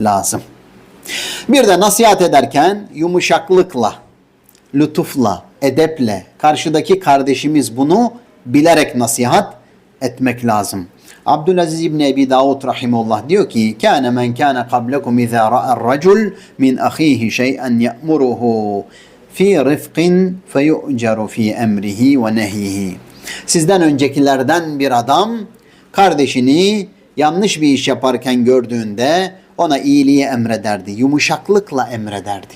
lazım. Bir de nasihat ederken yumuşaklıkla, lütufla, edeple karşıdaki kardeşimiz bunu bilerek nasihat etmek lazım. Abdülaziz İbni Ebi Davud rahimullah diyor ki men kâne qablekum izâ ra'ar racul min ahihi şey'en ye'muruhu fi rifqin feyu'ceru fi emrihi ve nehihi. Sizden öncekilerden bir adam kardeşini yanlış bir iş yaparken gördüğünde ona iyiliği emrederdi. Yumuşaklıkla emrederdi.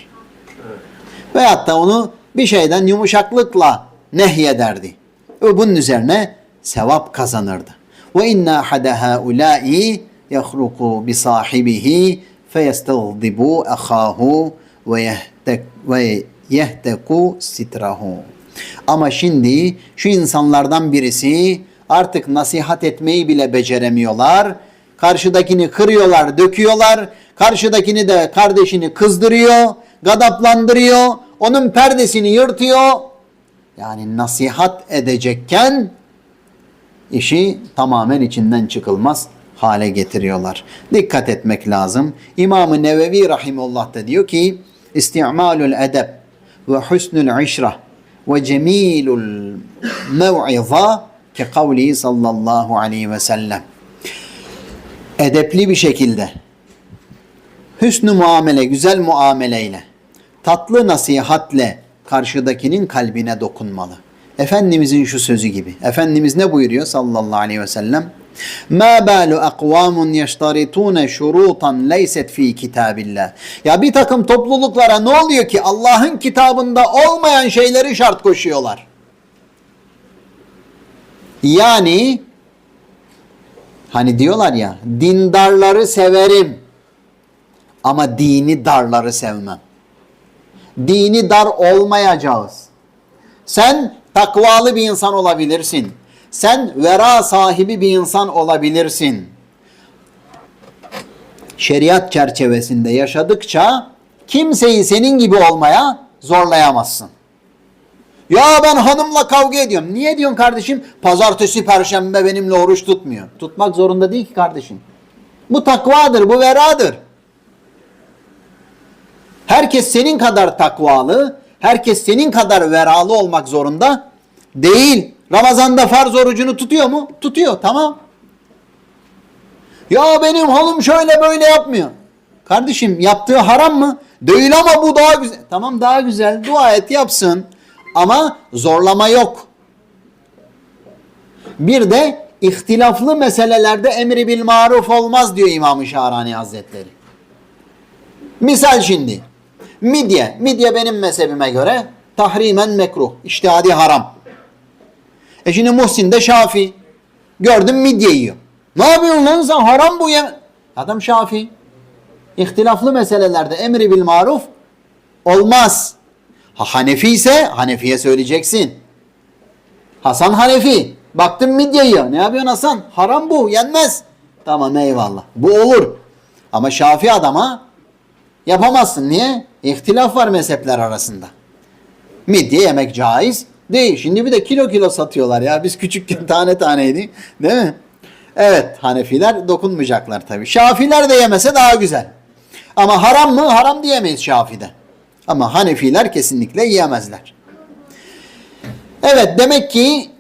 Veyahut da onu bir şeyden yumuşaklıkla nehyederdi. Ve bunun üzerine sevap kazanırdı. Ve inna hada haula'i yahruku bi sahibihi feyestagdibu ahahu ve yehteku sitrahu. Ama şimdi şu insanlardan birisi artık nasihat etmeyi bile beceremiyorlar. Karşıdakini kırıyorlar, döküyorlar. Karşıdakini de kardeşini kızdırıyor, gadaplandırıyor. Onun perdesini yırtıyor. Yani nasihat edecekken işi tamamen içinden çıkılmaz hale getiriyorlar. Dikkat etmek lazım. İmam-ı Nevevi Rahimullah da diyor ki İsti'malul edeb ve husnul işra ve cemilul mev'iza ke kavli sallallahu aleyhi ve sellem. Edepli bir şekilde hüsnü muamele, güzel muameleyle, tatlı nasihatle karşıdakinin kalbine dokunmalı. Efendimizin şu sözü gibi. Efendimiz ne buyuruyor sallallahu aleyhi ve sellem? Ma balu akvamun yeştaritune şurutan leyset fi kitabillah. Ya bir takım topluluklara ne oluyor ki Allah'ın kitabında olmayan şeyleri şart koşuyorlar. Yani hani diyorlar ya dindarları severim ama dini darları sevmem. Dini dar olmayacağız. Sen takvalı bir insan olabilirsin. Sen vera sahibi bir insan olabilirsin. Şeriat çerçevesinde yaşadıkça kimseyi senin gibi olmaya zorlayamazsın. Ya ben hanımla kavga ediyorum. Niye diyorsun kardeşim? Pazartesi, perşembe benimle oruç tutmuyor. Tutmak zorunda değil ki kardeşim. Bu takvadır, bu veradır. Herkes senin kadar takvalı, herkes senin kadar veralı olmak zorunda değil. Ramazanda farz orucunu tutuyor mu? Tutuyor, tamam. Ya benim hanım şöyle böyle yapmıyor. Kardeşim yaptığı haram mı? Değil ama bu daha güzel. Tamam daha güzel. Dua et yapsın. Ama zorlama yok. Bir de ihtilaflı meselelerde emri bil maruf olmaz diyor İmam-ı Şahrani Hazretleri. Misal şimdi. Midye. Midye benim mezhebime göre tahrimen mekruh. İçtihadi haram. E şimdi Muhsin de Şafi. Gördüm midye yiyor. Ne yapıyorsun lan sen? Haram bu yem. Adam Şafi. İhtilaflı meselelerde emri bil maruf olmaz. Ha Hanefi ise Hanefi'ye söyleyeceksin. Hasan Hanefi. Baktım midye yiyor. Ne yapıyorsun Hasan? Haram bu. Yenmez. Tamam eyvallah. Bu olur. Ama Şafi adama yapamazsın. Niye? İhtilaf var mezhepler arasında. Midye yemek caiz değil. Şimdi bir de kilo kilo satıyorlar ya. Biz küçükken tane taneydi. Değil mi? Evet Hanefiler dokunmayacaklar tabii. Şafiler de yemese daha güzel. Ama haram mı? Haram diyemeyiz Şafi'de. Ama Hanefiler kesinlikle yiyemezler. Evet demek ki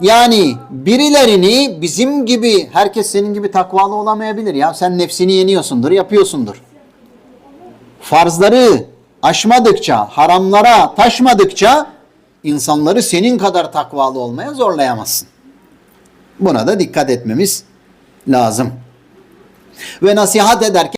yani birilerini bizim gibi herkes senin gibi takvalı olamayabilir ya. Sen nefsini yeniyorsundur, yapıyorsundur. Farzları aşmadıkça, haramlara taşmadıkça insanları senin kadar takvalı olmaya zorlayamazsın. Buna da dikkat etmemiz lazım. Ve nasihat ederken